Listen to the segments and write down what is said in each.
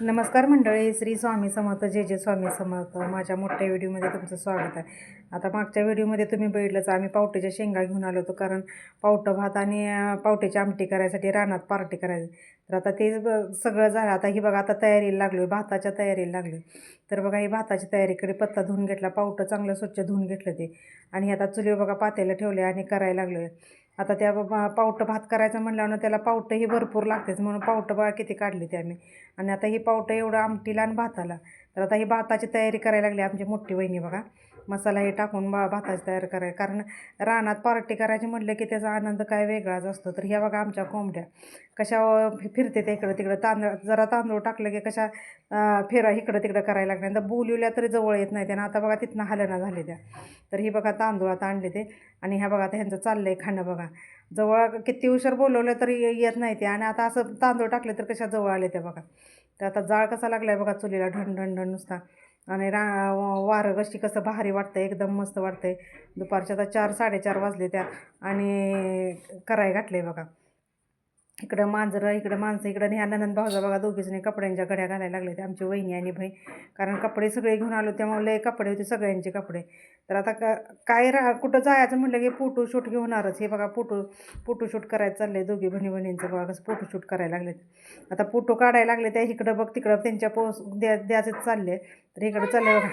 नमस्कार मंडळी श्री स्वामी समर्थ जे जे स्वामी समर्थ. माझ्या मोठ्या व्हिडिओमध्ये तुमचं स्वागत आहे. आता मागच्या व्हिडिओमध्ये तुम्ही बघितलंच आम्ही पावट्याच्या शेंगा घेऊन आलो होतो कारण पावटं भात आणि पावट्याची आमटी करायसाठी रानात पार्टी करायची. तर आता ते सगळं झालं. आता ही बघा आता तयारीला लागलो आहे भाताच्या तयारीला लागलो तर बघा ही भाताची तयारीकडे पत्ता धुवून घेतला पावटं चांगलं स्वच्छ धुवून घेतलं ते. आणि आता चुलीवर बघा पातेला ठेवले आणि करायला लागलो आहे आता त्या पावटं भात करायचं म्हणल्यावर ना त्याला पावटं ही. भरपूर लागतेच. म्हणून पावटं बघा किती काढली ते आम्ही आणि आता ही पावटं एवढं आमटीला आणि भाताला. तर आता ही भाताची तयारी करायला लागली आमची मोठी वहिनी बघा. मसाला हे टाकून बा भाताची तयारी करायला कारण रानात पार्टी करायची म्हटलं की त्याचा आनंद काय वेगळाच असतो. तर ह्या बघा आमच्या कोंबड्या. कशा फिरते त्या इकडं तिकडं. तांदळ जरा तांदूळ टाकलं की कशा फिरा इकडं तिकडं करायला लागल्या. तर बोलवल्या तरी जवळ येत नाही त्यानं. आता बघा तिथनं हलना झाले त्या. तर ही बघा तांदूळ आता आणले ते. आणि ह्या बघा आता ह्यांचं आहे खाणं बघा. जवळ किती उशीर बोलवलं तरी येत नाही ते. आणि आता असं तांदूळ टाकले तर कशा जवळ आले ते बघा. तर आता जाळ कसा लागला आहे बघा चुलीला ढण ढण ढण नुसता. आणि रा वारं कशी कसं भारी वाटतं एकदम मस्त वाटतंय. दुपारच्या आता चार साडेचार वाजले त्या. आणि कराय घातले बघा. इकडं मांजरं इकडं माणसं इकडं ह्या नंदन भाऊजा बघा दोघीजणी कपड्यांच्या घड्या घालायला लागले ते आमची वहिनी आणि भाई कारण कपडे सगळे घेऊन आलो त्यामुळे लय कपडे होते सगळ्यांचे कपडे. तर आता का काय रा कुठं जायचं म्हटलं की फोटोशूट शूट हे बघा फोटो फोटोशूट करायचं करायचं चाललंय दोघी बहिणी बहिणींचं बघा कसं फोटोशूट करायला लागलेत आता फोटो काढायला लागले त्या इकडं बघ तिकडं त्यांच्या पोस द्या द्यायचं चालले तर इकडं चालले बघा.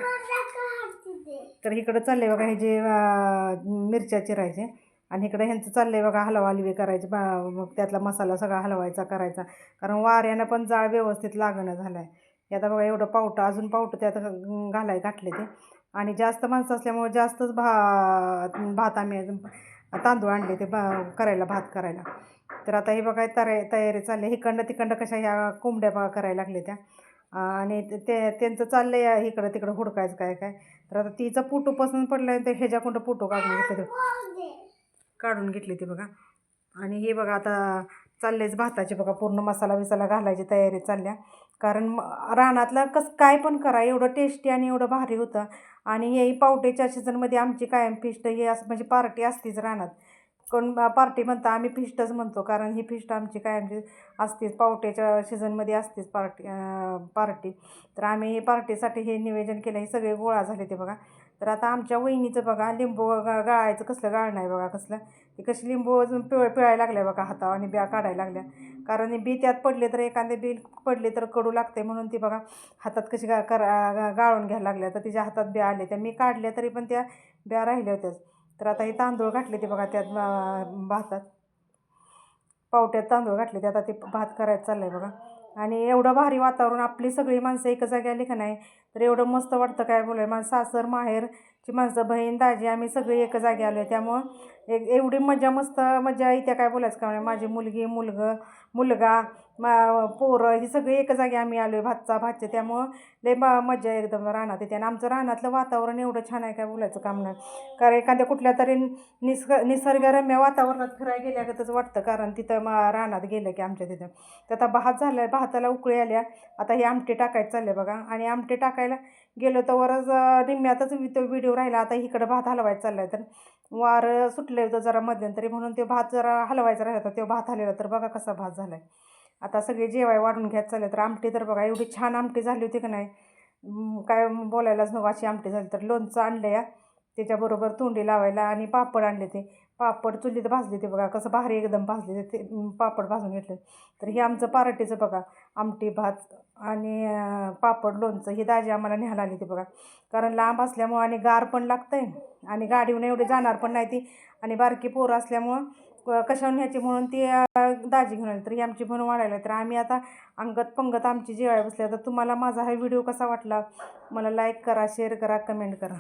तर इकडं चालले बघा हे जे मिरच्या चिरायचे. आणि इकडं ह्यांचं चाललं आहे बघा हलवा हलवी करायची बा मग त्यातला मसाला सगळा हलवायचा करायचा. कारण वाऱ्यानं पण जाळ व्यवस्थित लागणं झालं आहे आता बघा एवढं पावटं अजून पावटं त्यात घालाय घातले ते. आणि जास्त माणसं असल्यामुळे जास्तच भा भात आम्ही तांदूळ आणले ते बा करायला भात करायला. तर आता हे बघा तरे तयारी चालली. आहे तिकडं कशा ह्या कोंबड्या बघा करायला लागले त्या. आणि ते त्यांचं चाललं आहे इकडं तिकडं हुडकायचं काय काय. तर आता तिचा फोटो पसंत पडला आहे ते ह्याच्याकडं फोटो काढून घेतलं काढून घेतली ती बघा. आणि हे बघा आता चाललेच भाताचे बघा पूर्ण मसाला बिसाला घालायची तयारी चालल्या कारण रानातलं कसं काय पण करा एवढं टेस्टी आणि एवढं भारी होतं. आणि हे पावटेच्या सीझनमध्ये आमची कायम फिस्ट हे असं म्हणजे पार्टी असतीच रानात. कोण पार्टी म्हणता आम्ही फिस्टच म्हणतो. कारण ही फिस्ट आमची कायमची म्हणजे असतेच पावट्याच्या सीझनमध्ये असतेच पार्टी पार्टी तर आम्ही हे पार्टीसाठी हे नियोजन केलं हे सगळे गोळा झाले ते बघा. तर आता आमच्या वहिनीचं बघा लिंबू गा गाळायचं कसलं गाळणं आहे बघा कसलं. ते कशी लिंबू अजून पिळ पिळायला लागल्या बघा हातावर आणि ब्या काढायला लागल्या. कारण बी त्यात पडले तर एखादे बी पडले तर कडू लागते म्हणून ती बघा हातात कशी गा करा गा- गाळून घ्यायला लागल्या. तर तिच्या हातात ब्या आले त्या मी काढल्या तरी पण त्या ब्या राहिल्या होत्याच. तर आता हे तांदूळ घातले ते बघा त्यात भातात. पावट्यात तांदूळ घातले ते आता ते भात करायचं चाललं आहे बघा. आणि एवढं भारी वातावरण आपली सगळी माणसं एका जागी आली का नाही? तर एवढं मस्त वाटतं काय बोलाय माझं सासर माहेरची माणसं बहीण दाजी आम्ही सगळी एका जागी आलो आहे त्यामुळं एक एवढी मजा मस्त मजा येत्या काय बोलायचं का म्हणजे माझी मुलगी मुलगं मुलगा मा पोरं ही सगळी एका जागी आम्ही आलो आहे भातचा भातचे त्यामुळं लय म मजा एकदम रानात येते. आणि आमचं रानातलं वातावरण एवढं छान आहे काय बोलायचं काम नाही. कारण एखाद्या कुठल्या तरी निसर्ग निसर्गरम्य वातावरणात फिरायला गेल्यागतच वाटतं. कारण तिथं मग रानात गेलं की आमच्या तिथं. तर आता भात झालं भाताला उकळी आल्या. आता हे आमटे टाकायचं चालले बघा. आणि आमटे टाकायला गेलो तर वरच निम्म्यातच तो व्हिडिओ राहिला. आता इकडं भात हलवायचा चाललाय तर वार सुटलं होतं जरा मध्यंतरी. म्हणून ते भात जरा हलवायचा राहिला होता. तो भात हलेला तर बघा कसा भात झाला आहे आता सगळे जेवाय वाढून घ्यायचं चालले तर आमटी तर बघा एवढी छान आमटी झाली होती का नाही? काय बोलायलाच नको अशी आमटी झाली तर. लोणचं आणलं या त्याच्याबरोबर तोंडी लावायला आणि पापड आणले ते. पापड चुलीत भाजले ते बघा कसं भारी एकदम भाजले ते पापड भाजून घेतले. तर हे आमचं पार्टीचं बघा आमटी भात आणि पापड लोणचं ही दाजी आम्हाला न्यायला आली ते बघा. कारण लांब असल्यामुळं आणि गार पण लागतं आहे आणि गाडीहून एवढे जाणार पण नाही ती. आणि बारकी पोरं असल्यामुळं कशावर न्यायची म्हणून ती दाजी घेऊन आली. तर ही आमची म्हणून वाढायला तर आम्ही आता अंगत पंगत आमची जेवाय बसल्या. तर तुम्हाला माझा हा व्हिडिओ कसा वाटला? मला लाईक करा शेअर करा कमेंट करा.